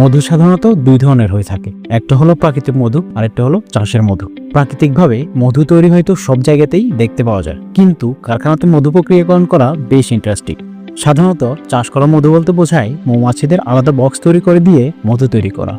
মধু সাধারণত দুই ধরনের হয়ে থাকে। একটা হলো প্রাকৃতিক মধু আর একটা হলো চাষের মধু। প্রাকৃতিকভাবে মধু তৈরি হয়তো সব জায়গাতেই দেখতে পাওয়া যায়, কিন্তু কারখানাতে মধু প্রক্রিয়াকরণ করা বেশ ইন্টারেস্টিং সাধারণত চাষ করা মধু বলতে বোঝায় মৌমাছিদের আলাদা বক্স তৈরি করে দিয়ে মধু তৈরি করা।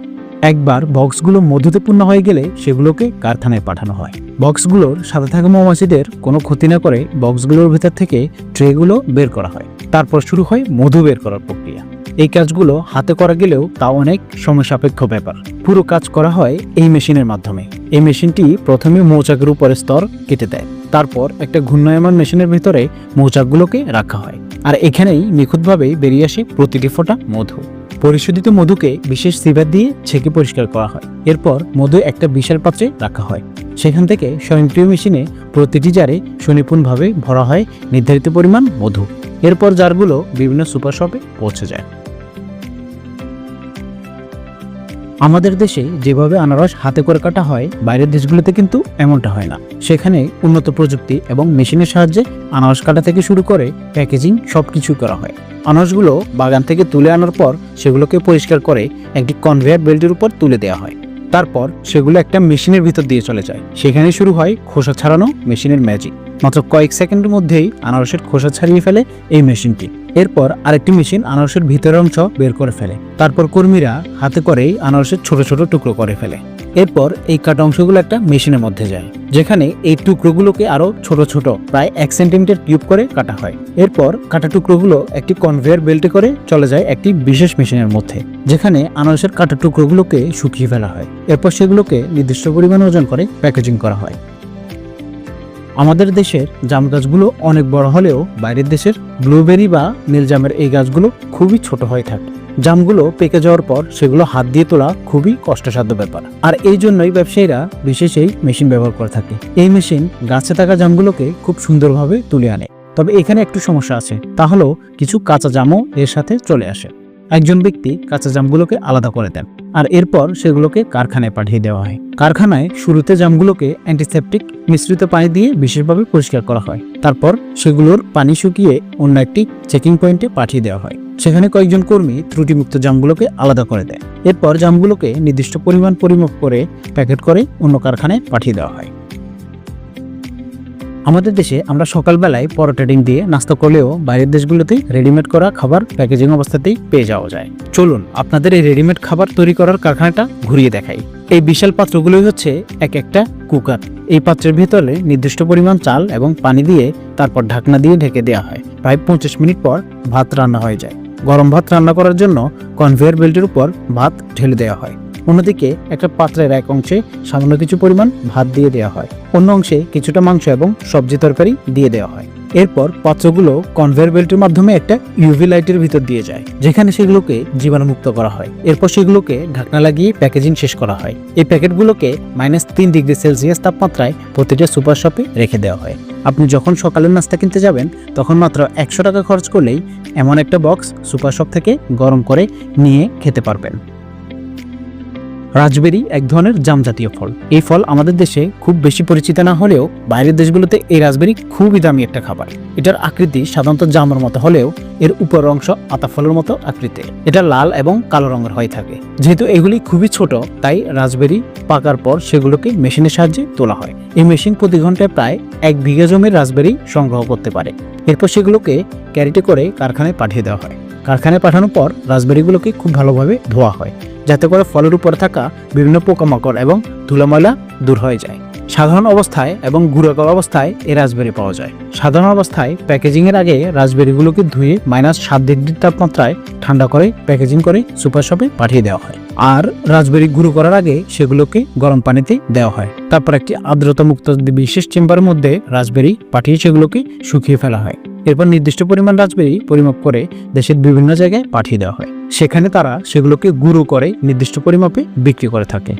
একবার বক্সগুলো মধুতে পূর্ণ হয়ে গেলে সেগুলোকে কারখানায় পাঠানো হয়। বক্সগুলোর সাথে থাকা মৌমাছিদের কোনো ক্ষতি না করে বক্সগুলোর ভেতর থেকে ট্রেগুলো বের করা হয়। তারপর শুরু হয় মধু বের করার প্রক্রিয়া। এই কাজগুলো হাতে করা গেলেও তা অনেক সময় সাপেক্ষ ব্যাপার। পুরো কাজ করা হয় এই মেশিনের মাধ্যমে। এই মেশিনটি প্রথমে মৌচাকের উপরে স্তর কেটে দেয়। তারপর একটা ঘূর্ণায়মান মেশিনের ভিতরে মৌচাকগুলোকে রাখা হয়। আর এখানেই নিখুঁতভাবে বেরিয়ে আসে প্রতিটি ফোঁটা মধু। পরিশোধিত মধুকে বিশেষ সিভার দিয়ে ছেঁকে পরিষ্কার করা হয়। এরপর মধু একটা বিশাল পাত্রে রাখা হয়। সেখান থেকে স্বয়ংক্রিয় মেশিনে প্রতিটি জারে সুনিপুণভাবে ভরা হয় নির্ধারিত পরিমাণ মধু। এরপর জারগুলো বিভিন্ন সুপার শপে পৌঁছে যায়। আমাদের দেশে যেভাবে আনারস হাতে করে কাটা হয়, বাইরের দেশগুলোতে কিন্তু এমনটা হয় না। সেখানে উন্নত প্রযুক্তি এবং মেশিনের সাহায্যে আনারস কাটা থেকে শুরু করে প্যাকেজিং সব কিছু করা হয়। আনারসগুলো বাগান থেকে তুলে আনার পর সেগুলোকে পরিষ্কার করে একটি কনভেয়ার বেল্টের উপর তুলে দেওয়া হয়। তারপর সেগুলো একটা মেশিনের ভিতর দিয়ে চলে যায়। সেখানে শুরু হয় খোসা ছাড়ানো মেশিনের ম্যাজিক মাত্র কয়েক সেকেন্ডের মধ্যেই আনারসের খোসা ছাড়িয়ে ফেলে এই মেশিনটি। এরপর আরেকটি মেশিন আনারসের ভিতরের অংশ বের করে ফেলে। তারপর কর্মীরা হাতে করেই আনারসের ছোট ছোট টুকরো করে ফেলে। এরপর এই কাটা অংশগুলো একটা মেশিনের মধ্যে যায়, যেখানে এই টুকরোগুলোকে আরও ছোট ছোট, প্রায় এক সেন্টিমিটার কিউব করে কাটা হয়। এরপর কাটা টুকরোগুলো একটি কনভেয়ার বেল্টে করে চলে যায় একটি বিশেষ মেশিনের মধ্যে, যেখানে আনারসের কাটা টুকরোগুলোকে শুকিয়ে ফেলা হয়। এরপর সেগুলোকে নির্দিষ্ট পরিমাণ ওজন করে প্যাকেজিং করা হয়। আমাদের দেশের জাম গাছগুলো অনেক বড় হলেও বাইরের দেশের ব্লুবেরি বা নীলজামের এই গাছগুলো খুবই ছোট হয়ে থাকে। জামগুলো পেকে যাওয়ার পর সেগুলো হাত দিয়ে তোলা খুবই কষ্টসাধ্য ব্যাপার। আর এই জন্যই ব্যবসায়ীরা বিশেষ এই মেশিন ব্যবহার করে থাকে। এই মেশিন গাছে থাকা জামগুলোকে খুব সুন্দরভাবে তুলে আনে। তবে এখানে একটু সমস্যা আছে, তা হলো কিছু কাঁচা জামও এর সাথে চলে আসে। একজন ব্যক্তি কাঁচা জামগুলোকে আলাদা করে দেন আর এরপর সেগুলোকে কারখানায় পাঠিয়ে দেওয়া হয়। কারখানায় শুরুতে জামগুলোকে অ্যান্টিসেপটিক মিশ্রিত পানি দিয়ে বিশেষভাবে পরিষ্কার করা হয়। তারপর সেগুলোর পানি শুকিয়ে অন্য একটি চেকিং পয়েন্টে পাঠিয়ে দেওয়া হয়। সেখানে কয়েকজন কর্মী ত্রুটিমুক্ত জামগুলোকে আলাদা করে দেয়। এরপর জামগুলোকে নির্দিষ্ট পরিমাণ পরিমাপ করে প্যাকেট করে অন্য কারখানায় পাঠিয়ে দেওয়া হয়। আমাদের দেশে আমরা সকালবেলায় পরোটা ডিম দিয়ে নাস্তা করলেও বাইরের দেশগুলোতে রেডিমেড করা খাবার প্যাকেজিং অবস্থাতেই পেয়ে যাওয়া যায়। চলুন আপনাদের এই রেডিমেড খাবার তৈরি করার কারখানাটা ঘুরিয়ে দেখাই। এই বিশাল পাত্রগুলোই হচ্ছে এক একটা কুকার। এই পাত্রের ভেতরে নির্দিষ্ট পরিমাণ চাল এবং পানি দিয়ে তারপর ঢাকনা দিয়ে ঢেকে দেওয়া হয়। প্রায় পঁচিশ মিনিট পর ভাত রান্না হয়ে যায়। গরম ভাত রান্না করার জন্য কনভেয়ার বেল্টের উপর ভাত ঢেলে দেওয়া হয়। অন্যদিকে একটা পাত্রের এক অংশে সামান্য কিছু পরিমাণ ভাত দিয়ে দেওয়া হয়। অন্য অংশে কিছুটা মাংস এবং সবজি তরকারি দিয়ে দেওয়া হয়। এরপর পাত্রগুলো কনভেয়ার বেল্টের মাধ্যমে একটা ইউভি লাইটের ভিতর দিয়ে যায়, যেখানে সেগুলোকে জীবাণুমুক্ত করা হয়। এরপর সেগুলোকে ঢাকনা লাগিয়ে প্যাকেজিং শেষ করা হয়। এই প্যাকেটগুলোকে মাইনাস তিন ডিগ্রি সেলসিয়াস তাপমাত্রায় প্রতিটা সুপার শপে রেখে দেওয়া হয়। আপনি যখন সকালের নাস্তা কিনতে যাবেন, তখন মাত্র একশো টাকা খরচ করলেই এমন একটা বক্স সুপার শপ থেকে গরম করে নিয়ে খেতে পারবেন। রাজবেরি এক ধরনের জাম জাতীয় ফল। এই ফল আমাদের দেশে খুব বেশি পরিচিত না হলেও বাইরের দেশগুলোতে এই রাজবেরি খুবই দামি একটা খাবার। এটার আকৃতি সাধারণত জামের মতো হলেও এর উপর অংশ আতা ফলের মতো আকৃতি এটা লাল এবং কালো রঙের হয়ে থাকে। যেহেতু এগুলি খুবই ছোট, তাই রাজবেরি পাকার পর সেগুলোকে মেশিনের সাহায্যে তোলা হয়। এই মেশিন প্রতি ঘন্টায় প্রায় এক বিঘা জমির রাজবেরি সংগ্রহ করতে পারে। এরপর সেগুলোকে ক্যারিটে করে কারখানায় পাঠিয়ে দেওয়া হয়। কারখানায় পাঠানোর পর রাজবেরিগুলোকে খুব ভালোভাবে ধোয়া হয়। যাতে করে ফলের উপরে থাকা বিভিন্ন পোকামাকড় এবং ধুলাময়লা দূর হয়ে যায়। সাধারণ অবস্থায় এবং গুঁড়াকর অবস্থায় এই রাজবেরি পাওয়া যায়। সাধারণ অবস্থায় প্যাকেজিং এর আগে রাজবেরিগুলোকে ধুয়ে মাইনাস সাত ডিগ্রি তাপমাত্রায় ঠান্ডা করে প্যাকেজিং করে সুপার শপে পাঠিয়ে দেওয়া হয়। আর রাজবেরি গুঁড়ো করার আগে সেগুলোকে গরম পানিতে দেওয়া হয়। তারপর একটি আর্দ্রতা মুক্ত বিশেষ চেম্বারের মধ্যে রাজবেরি পাঠিয়ে সেগুলোকে শুকিয়ে ফেলা হয়। এরপর নির্দিষ্ট পরিমাণ রাজবেরি পরিমাপ করে দেশের বিভিন্ন জায়গায় পাঠিয়ে দেওয়া হয়। সেখানে তারা সেগুলোকে গুঁড়ো করে নির্দিষ্ট পরিমাপে বিক্রি করে থাকে।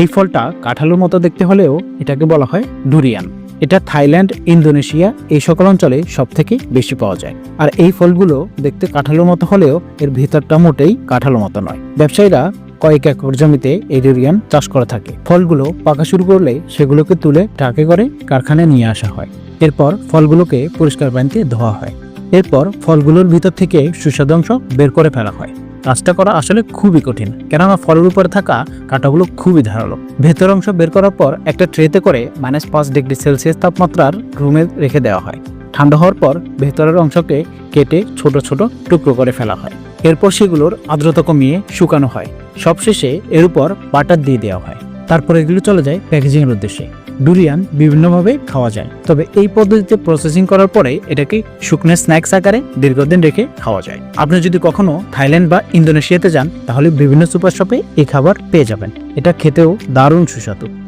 এই ফলটা কাঁঠালের মতো দেখতে হলেও এটাকে বলা হয় ডুরিয়ান। এটা থাইল্যান্ড, ইন্দোনেশিয়া এই সকল অঞ্চলে সব থেকে বেশি পাওয়া যায়। আর এই ফলগুলো দেখতে কাঁঠালের মতো হলেও এর ভিতরটা মোটেই কাঁঠালের মতো নয়। ব্যবসায়ীরা কয়েক একর জমিতে এই ডুরিয়ান চাষ করা থাকে। ফলগুলো পাকা শুরু করলে সেগুলোকে তুলে ট্রাকে করে কারখানায় নিয়ে আসা হয়। এরপর ফলগুলোকে পরিষ্কার পানিতে ধোয়া হয়। এরপর ফলগুলোর ভিতর থেকে সুস্বাদু অংশ বের করে ফেলা হয়। কাজটা করা আসলে খুবই কঠিন, কেননা ফলের উপরে থাকা কাঁটাগুলো খুবই ধারালো। ভেতর অংশ বের করার পর একটা ট্রেতে করে মাইনাস পাঁচ ডিগ্রি সেলসিয়াস তাপমাত্রার রুমে রেখে দেওয়া হয়। ঠান্ডা হওয়ার পর ভেতরের অংশকে কেটে ছোট ছোট টুকরো করে ফেলা হয়। এরপর সেগুলোর আর্দ্রতা কমিয়ে শুকানো হয়। সবশেষে এর উপর বাটার দিয়ে দেওয়া হয়। তারপর এগুলো চলে যায় প্যাকেজিংয়ের উদ্দেশ্যে। ডুরিয়ান বিভিন্নভাবে খাওয়া যায়। তবে এই পদ্ধতিতে প্রসেসিং করার পরে এটাকে শুকনো স্ন্যাক্স আকারে দীর্ঘদিন রেখে খাওয়া যায়। আপনি যদি কখনো থাইল্যান্ড বা ইন্দোনেশিয়াতে যান, তাহলে বিভিন্ন সুপার শপে এই খাবার পেয়ে যাবেন। এটা খেতেও দারুণ সুস্বাদু।